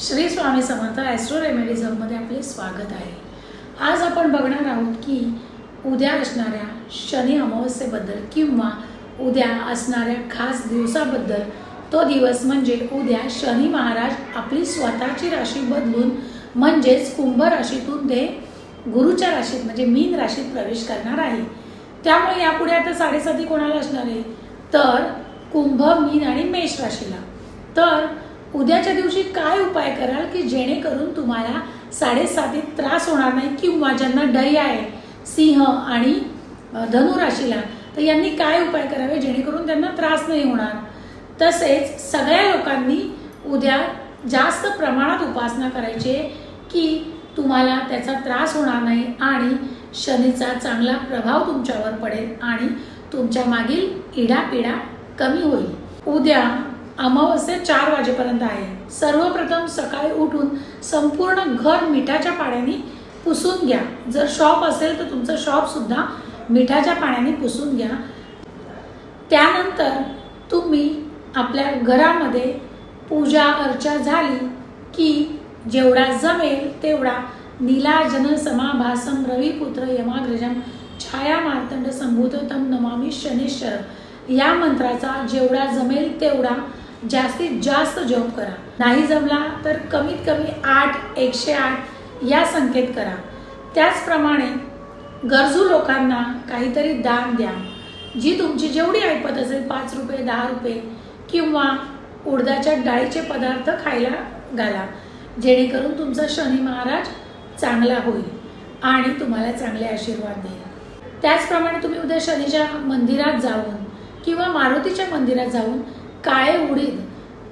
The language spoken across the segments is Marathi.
श्री स्वामी समर्थ ॲस्ट्रो रेमेडिझममध्ये आपले स्वागत आहे. आज आपण बघणार आहोत की उद्या असणाऱ्या शनी अमावस्येबद्दल किंवा उद्या असणाऱ्या खास दिवसाबद्दल तो दिवस म्हणजे उद्या शनी महाराज आपली स्वतःची राशी बदलून म्हणजेच कुंभ राशीतून ते गुरुच्या राशीत म्हणजे मीन राशीत प्रवेश करणार आहे. त्यामुळे यापुढे आता साडेसाती कोणाला असणार आहे? तर कुंभ मीन आणि मेष राशीला. तर उद्याच्या दिवशी काय उपाय कराल की जेणेकरून तुम्हाला साडेसातीत त्रास होणार नाही किंवा ज्यांना डय आहे सिंह आणि धनुराशीला तर यांनी काय उपाय करावे जेणेकरून त्यांना त्रास नाही होणार? तसेच सगळ्या लोकांनी उद्या जास्त प्रमाणात उपासना करायची की तुम्हाला त्याचा त्रास होणार नाही आणि शनीचा चांगला प्रभाव तुमच्यावर पडेल आणि तुमच्या मागील इडापिडा कमी होईल. उद्या अमावस्या चार वाजेपर्यंत आहे. सर्वप्रथम सकाळी उठून संपूर्ण घर मिठाच्या पाण्याने पुसून घ्या. जर शॉप असेल तर तुमचं शॉप सुद्धा मिठाच्या पाण्याने पुसून घ्या. त्यानंतर तुम्ही आपल्या घरामध्ये पूजा अर्चा झाली की जेवढा जमेल तेवढा नीलाजन समाभासम रविपुत्र यमाग्रजम छाया मार्तंड संभूतम नमामी शनेश्वर. या मंत्राचा जेवढा जमेल तेवढा जास्तीत जास्त जंप करा. नाही जमला तर कमीत कमी आठ एकशे आठ या संख्येत करा. त्याचप्रमाणे गरजू लोकांना काहीतरी दान द्या. जी तुमची जेवढी ऐपत असेल पाच रुपये दहा रुपये किंवा उडदाच्या डाळीचे पदार्थ खायला घाला. जेणेकरून तुमचा शनी महाराज चांगला होईल आणि तुम्हाला चांगले आशीर्वाद देईल. त्याचप्रमाणे तुम्ही उद्या शनीच्या मंदिरात जाऊन किंवा मारुतीच्या मंदिरात जाऊन काळे उडीद?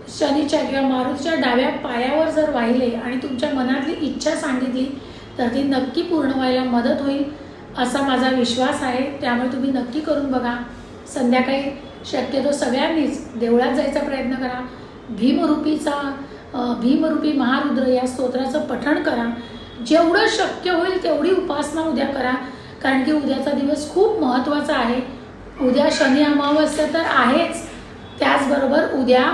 शनीच्या किंवा मारुतीच्या डाव्या पायावर जर वाहिले आणि तुमच्या मनातली इच्छा सांगितली तर ती नक्की पूर्ण व्हायला मदत होईल असा माझा विश्वास आहे. त्यामुळे तुम्ही नक्की करून बघा. संध्याकाळी शक्यतो सगळ्यांनीच देवळात जायचा प्रयत्न करा. भीमरूपीचा भीमरूपी महारुद्र या स्तोत्राचं पठण करा. जेवढं शक्य होईल तेवढी उपासना उद्या करा. कारण की उद्याचा दिवस खूप महत्त्वाचा आहे. उद्या शनी अमावस्या तर आहेच. त्याचबरोबर उद्या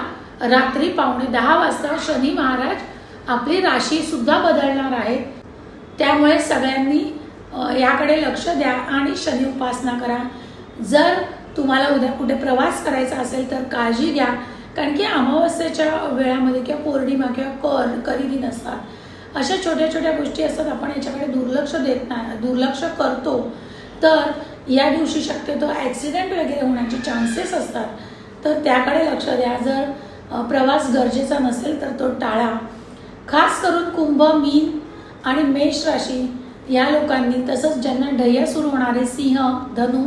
रात्री पावणे दहा वाजता शनी महाराज आपली राशी सुद्धा बदलणार आहेत. त्यामुळे सगळ्यांनी याकडे लक्ष द्या आणि शनी उपासना करा. जर तुम्हाला उद्या कुठे प्रवास करायचा असेल तर काळजी घ्या. कारण की अमावस्येच्या वेळामध्ये किंवा पौर्णिमा किंवा कर खरेदी नसतात. अशा छोट्या छोट्या गोष्टी असतात आपण याच्याकडे दुर्लक्ष देत नाही दुर्लक्ष करतो. तर या दिवशी शक्यतो ॲक्सिडेंट वगैरे होण्याचे चान्सेस असतात. तर त्याकडे लक्ष द्या. जर प्रवास गरजेचा नसेल तर तो टाळा. खास करून कुंभ मीन आणि मेष राशी या लोकांनी तसंच ज्यांना ढय्या सुरू होणारे सिंह धनु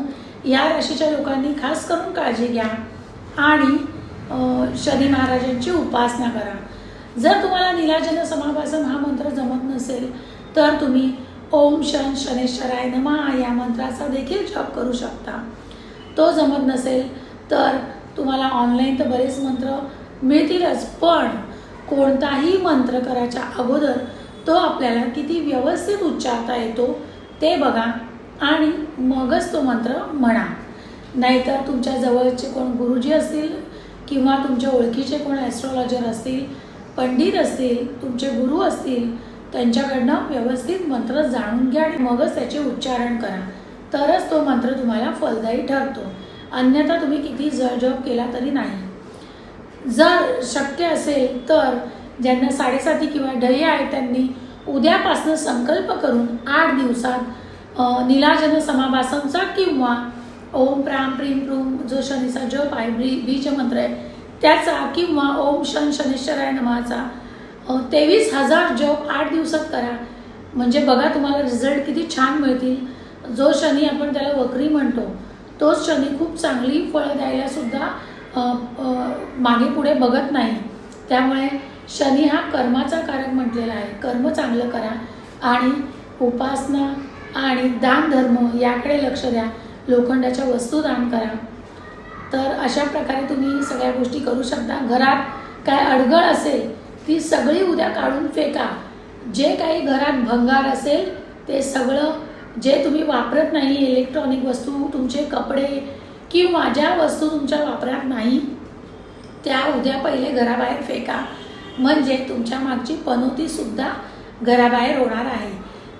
या राशीच्या लोकांनी खास करून काळजी घ्या. आणि शनी महाराजांची उपासना करा. जर तुम्हाला निलाजन समाभासन हा मंत्र जमत नसेल तर तुम्ही ओम शन शनेश्वराय नमा या मंत्राचा देखील जप करू शकता. तो जमत नसेल तर तुम्हाला ऑनलाईन तर बरेच मंत्र मिळतीलच पण कोणताही मंत्र करायच्या अगोदर तो आपल्याला किती व्यवस्थित उच्चारता येतो ते बघा आणि मगच तो मंत्र म्हणा. नाहीतर तुमच्या जवळचे कोण गुरुजी असतील किंवा तुमच्या ओळखीचे कोण ॲस्ट्रॉलॉजर असतील पंडित असतील तुमचे गुरु असतील त्यांच्याकडनं व्यवस्थित मंत्र जाणून घ्या आणि मगच त्याचे उच्चारण करा. तरच तो मंत्र तुम्हाला फलदायी ठरतो. अन्यथा तुम्ही किती जप केला तरी नाही. जर शक्य असेल तर ज्यांना साडेसाती किंवा ढय आहे त्यांनी उद्यापासून संकल्प करून आठ दिवसात निलाजन नीलाजन समाभासांचा किंवा ओम प्राम प्रीम प्रूम जो शनीचा जप आहे बी बीज मंत्र आहे त्याचा किंवा ओम शन शनिश्चराय नमाचा तेवीस हजार जप आठ दिवसात करा. म्हणजे बघा तुम्हाला रिझल्ट किती छान मिळतील. जो शनी आपण त्याला वक्री म्हणतो तोच शनी खूप चांगली फळं द्यायला सुद्धा मागे पुढे बघत नाही. त्यामुळे शनी हा कर्माचा कारक म्हटलेला आहे. कर्म चांगलं करा आणि उपासना आणि दान धर्म याकडे लक्ष द्या. लोखंडाच्या वस्तू दान करा. तर अशा प्रकारे तुम्ही सगळ्या गोष्टी करू शकता. घरात काय अडगळ असेल ती सगळी उद्या काढून फेका. जे काही घरात भंगार असेल ते सगळं जे तुम्ही वापरत नाही इलेक्ट्रॉनिक वस्तू तुमचे कपडे किंवा ज्या वस्तू तुमच्या वापरात नाही त्या उद्या पहिले घराबाहेर फेका. म्हणजे तुमच्या मागची पनोतीसुद्धा घराबाहेर होणार आहे.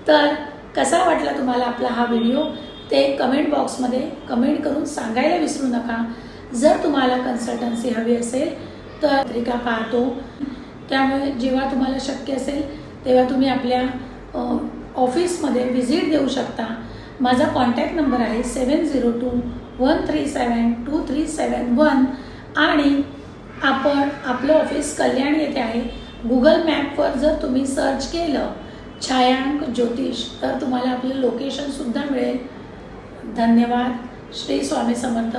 तर कसा वाटला तुम्हाला आपला हा व्हिडिओ? ते कमेंट बॉक्समध्ये कमेंट करून सांगायला विसरू नका. जर तुम्हाला कन्सल्टन्सी हवी असेल तर पत्रिका पाहतो. त्यामुळे जेव्हा तुम्हाला शक्य असेल तेव्हा तुम्ही आपल्या ऑफिसमध्ये व्हिजिट देऊ शकता. माझा कॉन्टॅक्ट नंबर आहे seven zero two one three seven two three seven one आणि आपण आपलं ऑफिस कल्याण येथे आहे. गुगल मॅपवर जर तुम्ही सर्च केलं छायांक ज्योतिष तर तुम्हाला आपलं लोकेशनसुद्धा मिळेल. धन्यवाद. श्री स्वामी समर्थ.